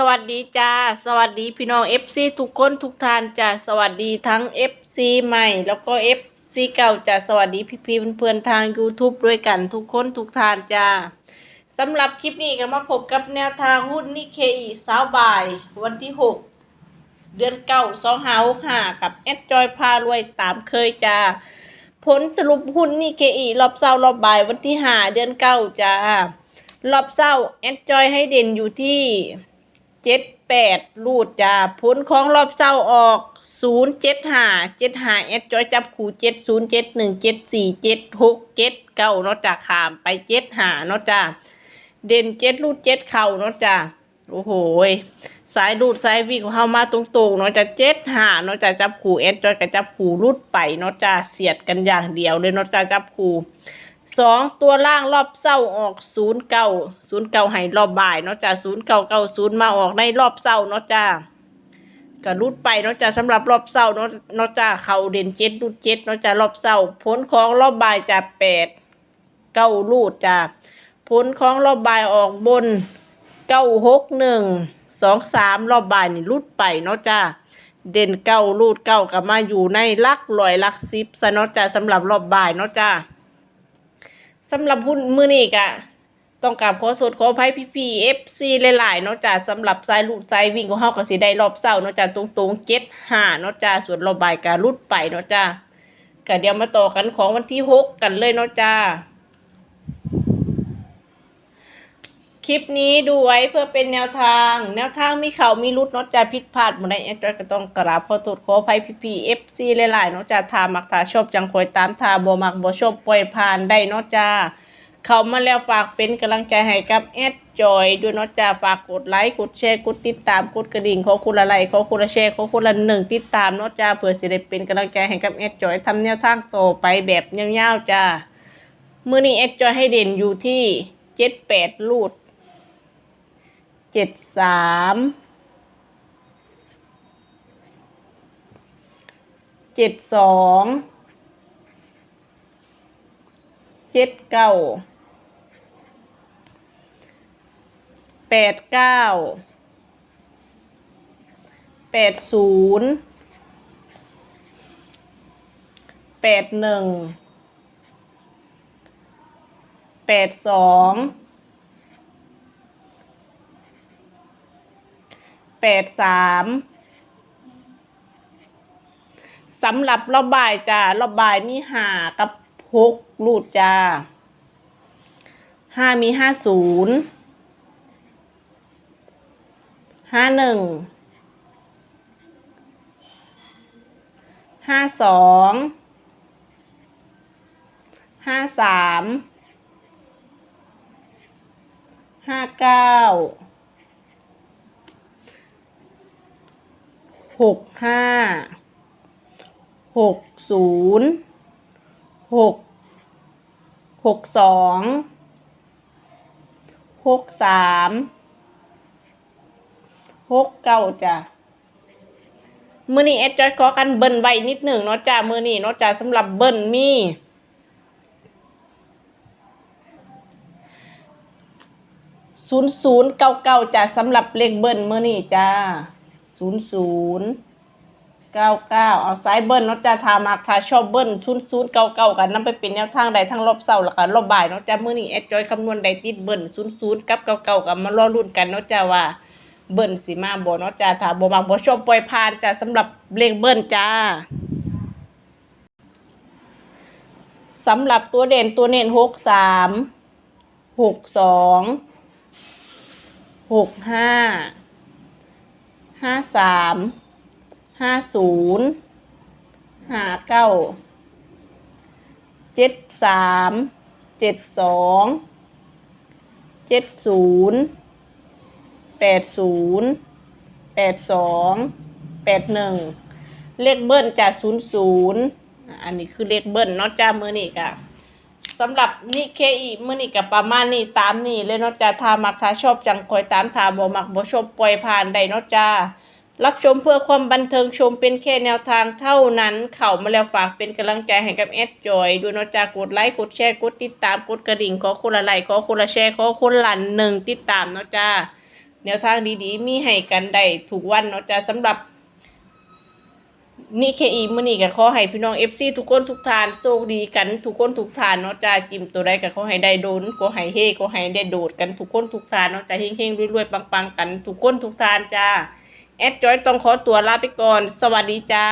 สวัสดีจ้า สวัสดีพี่น้อง FC ทุกคนทุกท่านจ้า สวัสดีทั้ง FC ใหม่ แล้วก็ FC เก่าจ้า สวัสดีพี่พี่เพื่อนๆทาง YouTube ด้วยกันทุกคนทุกท่านจ้าสำหรับคลิปนี้ก็มาพบกับแนวทางหุ้นนิเคอีสาวบ่าย วันที่ 6 เดือนเก้าสองหาหากับแอดจอยพารวยตามเคยจ้า ผลสรุปหุ้นนิเคอีรอบเศร้ารอบบ่ายวันที่ห้าเดือนเก้าจ้ารอบเศร้าแอดจอยให้เด่นอยู่ที่ เจ็ดแปดรูดจ้าผลของรอบเศร้าออกศูนย์เจ็ดห้าเจ็ดห้าแอดจอยจับขู่เจ็ดศูนย์เจ็ดหนึ่งเจ็ดสี่เจ็ดหกเจ็ดเก้าเนาะจ้าขามไปเจ็ดห้าเนาะจ้าเด่นเจ็ดรูดเจ็ดเข่าเนาะจ้าโอ้โหสายดูดสายวิ่งของเฮามาตรงๆเนาะจ้าเจ็ดห้าเนาะจ้าจับขู่แอดจอยกับจับขู่รูดไปเนาะจ้าเสียดกันอย่างเดียวเลยเนาะจ้าจับขู่ สองตัวล่างรอบเศร้าออกศูนย์เก้าศูนย์เก้าให้รอบบ่ายเนาะจ้าศูนย์เก้าเก้าศูนย์มาออกในรอบเศร้าเนาะจ้ากระรุดไปเนาะจ้าสำหรับรอบเศร้าเนาะเนาะจ้าเขาเด่นเจ็ดรุดเจ็ดเนาะจ้ารอบเศร้าผลของรอบบ่ายจะแปดเก้ารูดจ้าผลของรอบบ่ายออกบนเก้าหกหนึ่งสองสามรอบบ่ายนี่รุดไปเนาะจ้าเด่นเก้ารูดเก้ากับมาอยู่ในลักลอยลักซิบซะเนาะจ้าสำหรับรอบบ่ายเนาะจ้า สำหรับหุ้นมือนี้กะต้องกราบขอสดขออภัยพี่พีเอฟซีหลายๆเนาะจ้าสำหรับสายลูดสายวิ่งของเฮาก็สิได้รอบเศร้าเนาะจ้าตรงๆเจ็ดห้าเนาะจ้าส่วนรอบบ่ายก็รุดไปเนาะจ้าก็เดี๋ยวมาต่อกันของวันที่หกกันเลยเนาะจ้า คลิปนี้ดูไว้เพื่อเป็นแนวทาง แนวทางมีเขามีรุดนาะจ้าผิดพลาดหมดในแอดก็ต้องกราบขอโทษขออภัยพี่พีเอฟซีหลายๆนาะจ้าทามักทาชอบจังคอยตามทาบ่มักบ่ชอบปล่อยผ่านได้นาะจ้าเขามาแล้วฝากเป็นกำลังใจให้กับแอดจอยด้วยนาะจ้าฝากกดไลค์กดแชร์กดติดตามกดกระดิ่งขอคุณละไลขอคุณละแชร์ขอคุณละหนึ่งติดตามนาะจ้าเพื่อสิได้เป็นกำลังใจให้กับแอดจอยทำแนวทางต่อไปแบบยาวๆจ้ามื้อนี้แอดจอยให้เด่นอยู่ที่เจ็ดแปดลูด เจ็ดสามเจ็ดสองเจ็ดเก้าแปดเก้าแปดศูนย์แปดหนึ่งแปดสอง ปดสามสำหรับรอบบ่ายจ้ารอบบ่ายมีห้ากับหกรูดจ้าห้ามีห้าศูนย์ห้าหนึ่งห้าสองห้าสามห้าเก้า หกห้าหกศูนย์หกหกสองหกสามหกเก้าจ้ะมือนี้เอดจอยขอกันเบิ้ลไว้นิดหนึ่งเนาะจ้ามือนี้เนาะจ้าสำหรับเบิ้ลมีศูนย์ศูนย์เก้าเก้าจ้าสำหรับเลขเบิ้ลมือนี้จ้า ศูนย์ศูนย์เก้าเก้าเอาสายเบิ้ลเนาะจ้าทามักทาชอบเบิ้ลศูนย์ศูนย์เก้าเก้ากันนำไปเป็นแนวทางใดทั้งรอบเสาร์แล้วก็รอบบ่ายเนาะจ้ามือนี้เอดจอยคำนวณใดติดเบิ้ลศูนย์ศูนย์กับเก้าเก้ากับมารอรุ่นกันเนาะจ้าว่าเบิ้ลสิมาบ่เนาะจ้าถ้าบ่มักบ่ชอบปล่อยผ่านจ้าสำหรับเลขเบิ้ลจ้าสำหรับตัวเด่นตัวเน้นหกสามหกสองหกห้า ห้าสามห้าศูนย์ห้าเก้าเจ็ดสามเจ็ดสองเจ็ดศูนย์แปดศูนย์แปดสองแปดหนึ่งเลขเบิ้ลจากศูนย์ศูนย์อันนี้คือเลขเบิ้ลเนาะจ้ามือนี่กะ สำหรับนี่เคอีมือนี่กับประมาณนี้ตามนี่เลยเนาะจ้าถ้ามักถ้าชอบจังคอยตามถ้าบ่มักบ่ชอบปล่อยผ่านได้เนาะจ้ารับชมเพื่อความบันเทิงชมเป็นแค่แนวทางเท่านั้น เข้ามาแล้วฝากเป็นกำลังใจให้กับแอดจอยด้วยเนะจากดไลค์กดแชร์กดติดตามกดกระดิ่งขอคนละไลค์ขอคนละแชร์ขอคนละหนึ่งติดตามเนาะจ้าแนวทางดีๆ มีให้กันได้ทุกวันเนาะจ้าสำหรับ นี่เคอีมื้อนี้ก็ขอให้พี่น้องเอฟซีทุกคนทุกทานโชคดีกันทุกคนทุกทานเนาะจ้าจิ้มตัวใดก็ขอให้ได้โดนขอให้เฮขอให้ได้โดดกันทุกคนทุกทานเนาะจ้าเฮงๆรวยๆปังๆกันทุกคนทุกทานจ้าแอดจอยต้องขอตัวลาไปก่อน สวัสดีจ้า